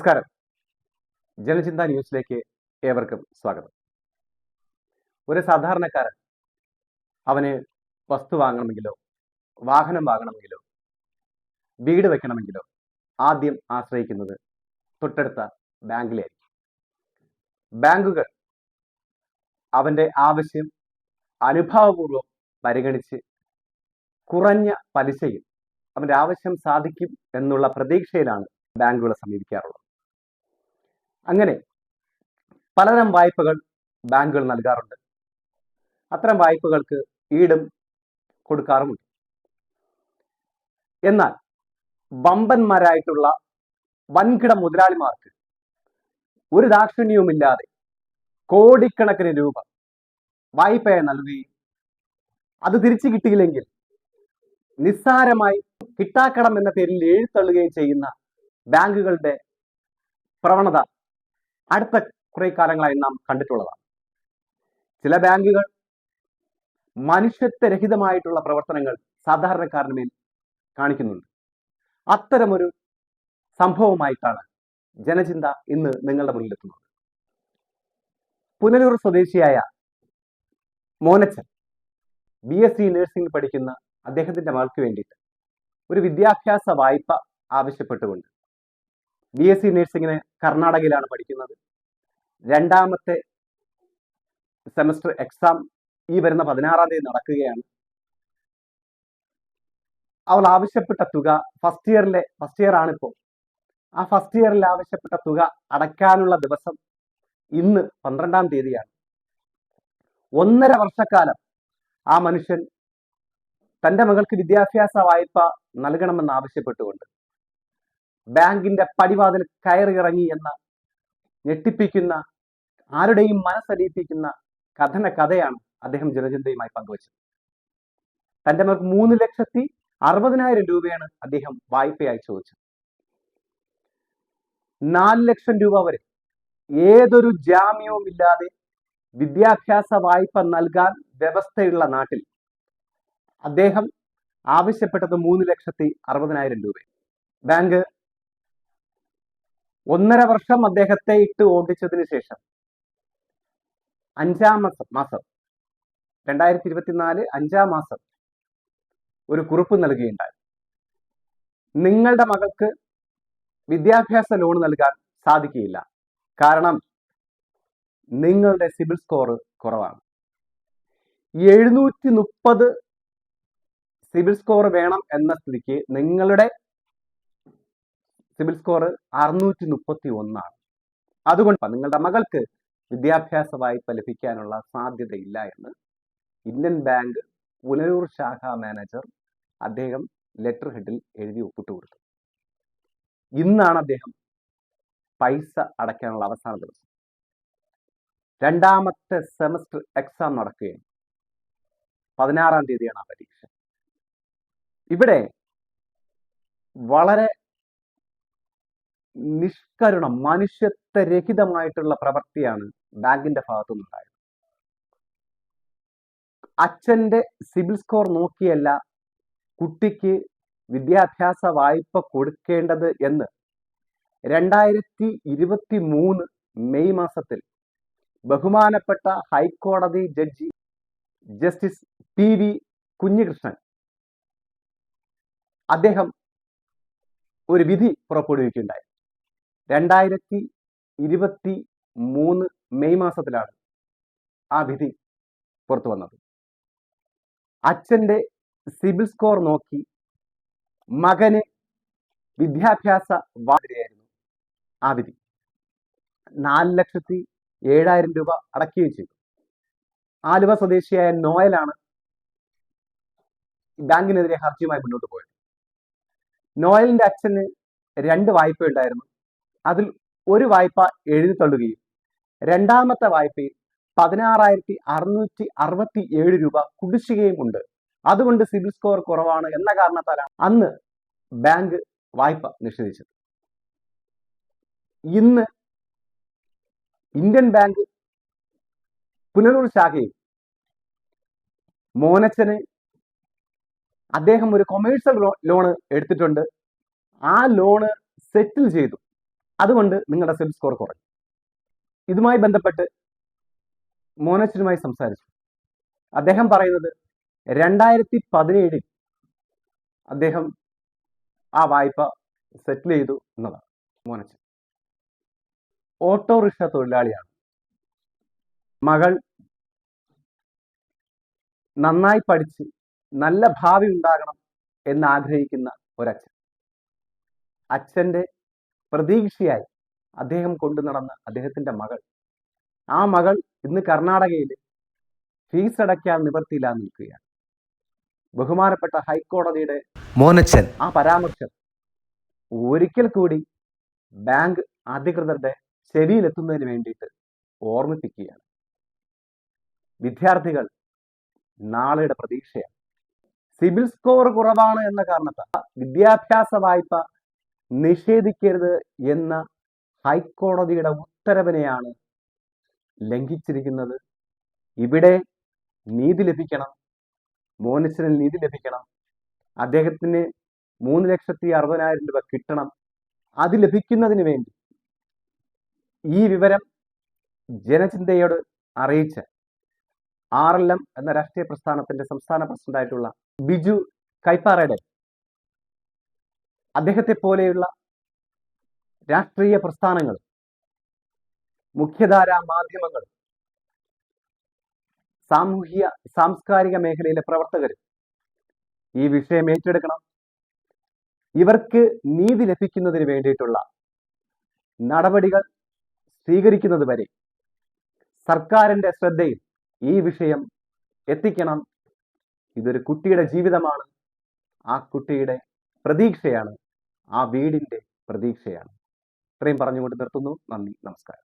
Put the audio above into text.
നമസ്കാരം. ജനചിന്ത ന്യൂസിലേക്ക് ഏവർക്കും സ്വാഗതം. ഒരു സാധാരണക്കാരൻ അവന് വസ്തു വാങ്ങണമെങ്കിലോ വാഹനം വാങ്ങണമെങ്കിലോ വീട് വെക്കണമെങ്കിലോ ആദ്യം ആശ്രയിക്കുന്നത് തൊട്ടടുത്ത ബാങ്കിലായിരിക്കും. ബാങ്കുകൾ അവന്റെ ആവശ്യം അനുഭാവപൂർവം പരിഗണിച്ച് കുറഞ്ഞ പലിശയിൽ അവന്റെ ആവശ്യം സാധിക്കും എന്നുള്ള പ്രതീക്ഷയിലാണ് ബാങ്കുകളെ സമീപിക്കാറുള്ളത്. അങ്ങനെ പലതരം വായ്പകൾ ബാങ്കുകൾ നൽകാറുണ്ട്. അത്തരം വായ്പകൾക്ക് ഈടും കൊടുക്കാറുമുണ്ട്. എന്നാൽ വമ്പന്മാരായിട്ടുള്ള വൻകിട മുതലാളിമാർക്ക് ഒരു ദാക്ഷിണ്യവുമില്ലാതെ കോടിക്കണക്കിന് രൂപ വായ്പയായി നൽകുകയും അത് തിരിച്ചു കിട്ടിയില്ലെങ്കിൽ നിസ്സാരമായി കിട്ടാക്കടം എന്ന പേരിൽ എഴുത്തള്ളുകയും ചെയ്യുന്ന ബാങ്കുകളുടെ പ്രവണത അടുത്ത കുറെ കാലങ്ങളായി നാം കണ്ടിട്ടുള്ളതാണ്. ചില ബാങ്കുകൾ മനുഷ്യത്വരഹിതമായിട്ടുള്ള പ്രവർത്തനങ്ങൾ സാധാരണക്കാരന് മേൽ കാണിക്കുന്നുണ്ട്. അത്തരമൊരു സംഭവമായിട്ടാണ് ജനചിന്ത ഇന്ന് നിങ്ങളുടെ മുന്നിലെത്തുന്നത്. പുനലൂർ സ്വദേശിയായ Monachan B S C nursing പഠിക്കുന്ന അദ്ദേഹത്തിന്റെ മകൾക്ക് വേണ്ടിയിട്ട് ഒരു വിദ്യാഭ്യാസ വായ്പ ആവശ്യപ്പെട്ടുകൊണ്ട് ബി എസ് സി നഴ്സിങ്ങിന് കർണാടകയിലാണ് പഠിക്കുന്നത്. രണ്ടാമത്തെ സെമസ്റ്റർ എക്സാം ഈ വരുന്ന പതിനാറാം തീയതി നടക്കുകയാണ്. അവൾ ആവശ്യപ്പെട്ട തുക ഫസ്റ്റ് ഇയറിലെ ഫസ്റ്റ് ഇയർ ആണിപ്പോൾ ആ ഫസ്റ്റ് ഇയറിൽ ആവശ്യപ്പെട്ട തുക അടയ്ക്കാനുള്ള ദിവസം ഇന്ന് പന്ത്രണ്ടാം തീയതിയാണ്. ഒന്നര വർഷക്കാലം ആ മനുഷ്യൻ തന്റെ മകൾക്ക് വിദ്യാഭ്യാസ വായ്പ നൽകണമെന്ന് ആവശ്യപ്പെട്ടുകൊണ്ട് ബാങ്കിന്റെ പടിവാതിൽ കയറിയിറങ്ങി എന്ന് ഞെട്ടിപ്പിക്കുന്ന ആരുടെയും മനസ്സലിയിപ്പിക്കുന്ന കഥന കഥയാണ് അദ്ദേഹം ജനചിന്തയുമായി പങ്കുവച്ചത്. തന്റെ മകൾക്ക് മൂന്ന് ലക്ഷത്തി അറുപതിനായിരം രൂപയാണ് അദ്ദേഹം വായ്പയായി ചോദിച്ചത്. നാല് ലക്ഷം രൂപ വരെ ഏതൊരു ജാമ്യവും ഇല്ലാതെ വിദ്യാഭ്യാസ വായ്പ നൽകാൻ വ്യവസ്ഥയുള്ള നാട്ടിൽ അദ്ദേഹം ആവശ്യപ്പെട്ടത് മൂന്ന് ലക്ഷത്തി അറുപതിനായിരം രൂപ ബാങ്ക് ഒന്നര വർഷം അദ്ദേഹത്തെ ഇട്ട് ഓടിച്ചതിന് ശേഷം. അഞ്ചാം മാസം മാസം. രണ്ടായിരത്തി ഇരുപത്തിനാല് അഞ്ചാം മാസം ഒരു കുറിപ്പ് നൽകുകയുണ്ടായി. നിങ്ങളുടെ മകൾക്ക് വിദ്യാഭ്യാസ ലോൺ നൽകാൻ സാധിക്കുകയില്ല. കാരണം നിങ്ങളുടെ സിബിൽ സ്കോർ കുറവാണ്. എഴുന്നൂറ്റി മുപ്പത് സിബിൽ സ്കോർ വേണം എന്ന സ്ഥിതിക്ക് നിങ്ങളുടെ സിബിൽ സ്കോർ അറുന്നൂറ്റി മുപ്പത്തി ഒന്നാണ് അതുകൊണ്ട് നിങ്ങളുടെ മകൾക്ക് വിദ്യാഭ്യാസ വായ്പ ലഭിക്കാനുള്ള സാധ്യതയില്ല എന്ന് ഇന്ത്യൻ ബാങ്ക് പുനലൂർ ശാഖ മാനേജർ അദ്ദേഹം ലെറ്റർ ഹെഡിൽ എഴുതി ഒപ്പിട്ട് കൊടുത്തു. ഇന്നാണ് അദ്ദേഹം പൈസ അടയ്ക്കാനുള്ള അവസാന ദിവസം. രണ്ടാമത്തെ സെമസ്റ്റർ എക്സാം നടക്കുകയാണ്. പതിനാറാം തീയതിയാണ് ആ പരീക്ഷ. ഇവിടെ വളരെ നിഷ്കരുണം മനുഷ്യത്വരഹിതമായിട്ടുള്ള പ്രവൃത്തിയാണ് ബാങ്കിന്റെ ഭാഗത്തു നിന്നുണ്ടായത് അച്ഛന്റെ സിബിൽ സ്കോർ നോക്കിയല്ല കുട്ടിക്ക് വിദ്യാഭ്യാസ വായ്പ കൊടുക്കേണ്ടത് എന്ന്. രണ്ടായിരത്തി ഇരുപത്തി മൂന്ന് മെയ് മാസത്തിൽ ബഹുമാനപ്പെട്ട ഹൈക്കോടതി judge justice P V Kunhikrishnan അദ്ദേഹം ഒരു വിധി പുറപ്പെടുവിക്കുകയുണ്ടായി. രണ്ടായിരത്തി ഇരുപത്തി മൂന്ന് മെയ് മാസത്തിലാണ് ആ വിധി പുറത്തു വന്നത്. അച്ഛന്റെ സിബിൽ സ്കോർ നോക്കി മകന് വിദ്യാഭ്യാസ വാതിരയായിരുന്നു ആ വിധി. നാല് ലക്ഷത്തി ഏഴായിരം രൂപ അടക്കുകയും ചെയ്തു. ആലുവ സ്വദേശിയായ നോയലാണ് ബാങ്കിനെതിരെ ഹർജിയുമായി മുന്നോട്ട് പോയത്. നോയലിന്റെ അച്ഛന് രണ്ട് വായ്പ ഉണ്ടായിരുന്നു അതിൽ ഒരു വായ്പ എഴുതി തള്ളുകയും. രണ്ടാമത്തെ വായ്പയിൽ പതിനാറായിരത്തി അറുന്നൂറ്റി അറുപത്തി ഏഴ് രൂപ കുടിശ്ശികയും ഉണ്ട്. അതുകൊണ്ട് സിബിൽ സ്കോർ കുറവാണ് എന്ന കാരണത്താലാണ് അന്ന് ബാങ്ക് വായ്പ നിഷേധിച്ചത്. ഇന്ന് ഇന്ത്യൻ ബാങ്ക് പുനലൂർ ശാഖയിൽ മോനച്ചന് അദ്ദേഹം ഒരു കൊമേഴ്സ്യൽ ലോണ് എടുത്തിട്ടുണ്ട്. ആ ലോണ് സെറ്റിൽ ചെയ്തു. അതുകൊണ്ട് നിങ്ങളുടെ സിബിൽ സ്കോർ കുറഞ്ഞു. ഇതുമായി ബന്ധപ്പെട്ട് മോനച്ചനുമായി സംസാരിച്ചു. അദ്ദേഹം പറയുന്നത് രണ്ടായിരത്തി പതിനേഴിൽ അദ്ദേഹം ആ വായ്പ സെറ്റിൽ ചെയ്തു എന്നതാണ് മോനച്ചൻ. ഓട്ടോറിക്ഷ തൊഴിലാളിയാണ്. മകൾ നന്നായി പഠിച്ച് നല്ല ഭാവി ഉണ്ടാകണം എന്ന് ആഗ്രഹിക്കുന്ന ഒരച്ഛൻ. അച്ഛന്റെ പ്രതീക്ഷയായി അദ്ദേഹം കൊണ്ടു നടന്ന അദ്ദേഹത്തിന്റെ മകൾ. ആ മകൾ ഇന്ന് കർണാടകയിൽ ഫീസ് അടയ്ക്കാൻ നിവർത്തിയില്ലാതെ നിൽക്കുകയാണ്. ബഹുമാനപ്പെട്ട ഹൈക്കോടതിയുടെ മോനച്ചൻ. ആ പരാമർശം ഒരിക്കൽ കൂടി ബാങ്ക് അധികൃതരുടെ ചെവിയിലെത്തുന്നതിന് വേണ്ടിയിട്ട് ഓർമ്മിപ്പിക്കുകയാണ്. വിദ്യാർത്ഥികൾ നാളെയുടെ പ്രതീക്ഷയാണ്. സിബിൽ സ്കോർ കുറവാണ് എന്ന കാരണത്താൽ വിദ്യാഭ്യാസ വായ്പ നിഷേധിക്കരുത് എന്ന ഹൈക്കോടതിയുടെ ഉത്തരവിനെയാണ് ലംഘിച്ചിരിക്കുന്നത്. ഇവിടെ നീതി ലഭിക്കണം. മോനിസിന് നീതി ലഭിക്കണം. അദ്ദേഹത്തിന് മൂന്ന് ലക്ഷത്തി അറുപതിനായിരം രൂപ കിട്ടണം. അത് ലഭിക്കുന്നതിന് വേണ്ടി ഈ വിവരം ജനചിന്തയോട് അറിയിച്ച് ആർ എൽ എം എന്ന രാഷ്ട്രീയ പ്രസ്ഥാനത്തിന്റെ സംസ്ഥാന പ്രസിഡന്റായിട്ടുള്ള ബിജു കൈപ്പാറയുടെ അദ്ദേഹത്തെ പോലെയുള്ള രാഷ്ട്രീയ പ്രസ്ഥാനങ്ങൾ മുഖ്യധാരാ മാധ്യമങ്ങൾ സാമൂഹിക സാംസ്കാരിക മേഖലയിലെ പ്രവർത്തകർ ഈ വിഷയം ഏറ്റെടുക്കണം. ഇവർക്ക് നീതി ലഭിക്കുന്നതിന് വേണ്ടിയിട്ടുള്ള നടപടികൾ സ്വീകരിക്കുന്നത് വരെ സർക്കാരിന്റെ ശ്രദ്ധയിൽ ഈ വിഷയം എത്തിക്കണം. ഇതൊരു കുട്ടിയുടെ ജീവിതമാണ്. ആ കുട്ടിയുടെ പ്രതീക്ഷയാണ്. ആ വീടിന്റെ പ്രതീക്ഷയാണ്. ഇത്രയും പറഞ്ഞുകൊണ്ട് നിർത്തുന്നു. നന്ദി. നമസ്കാരം.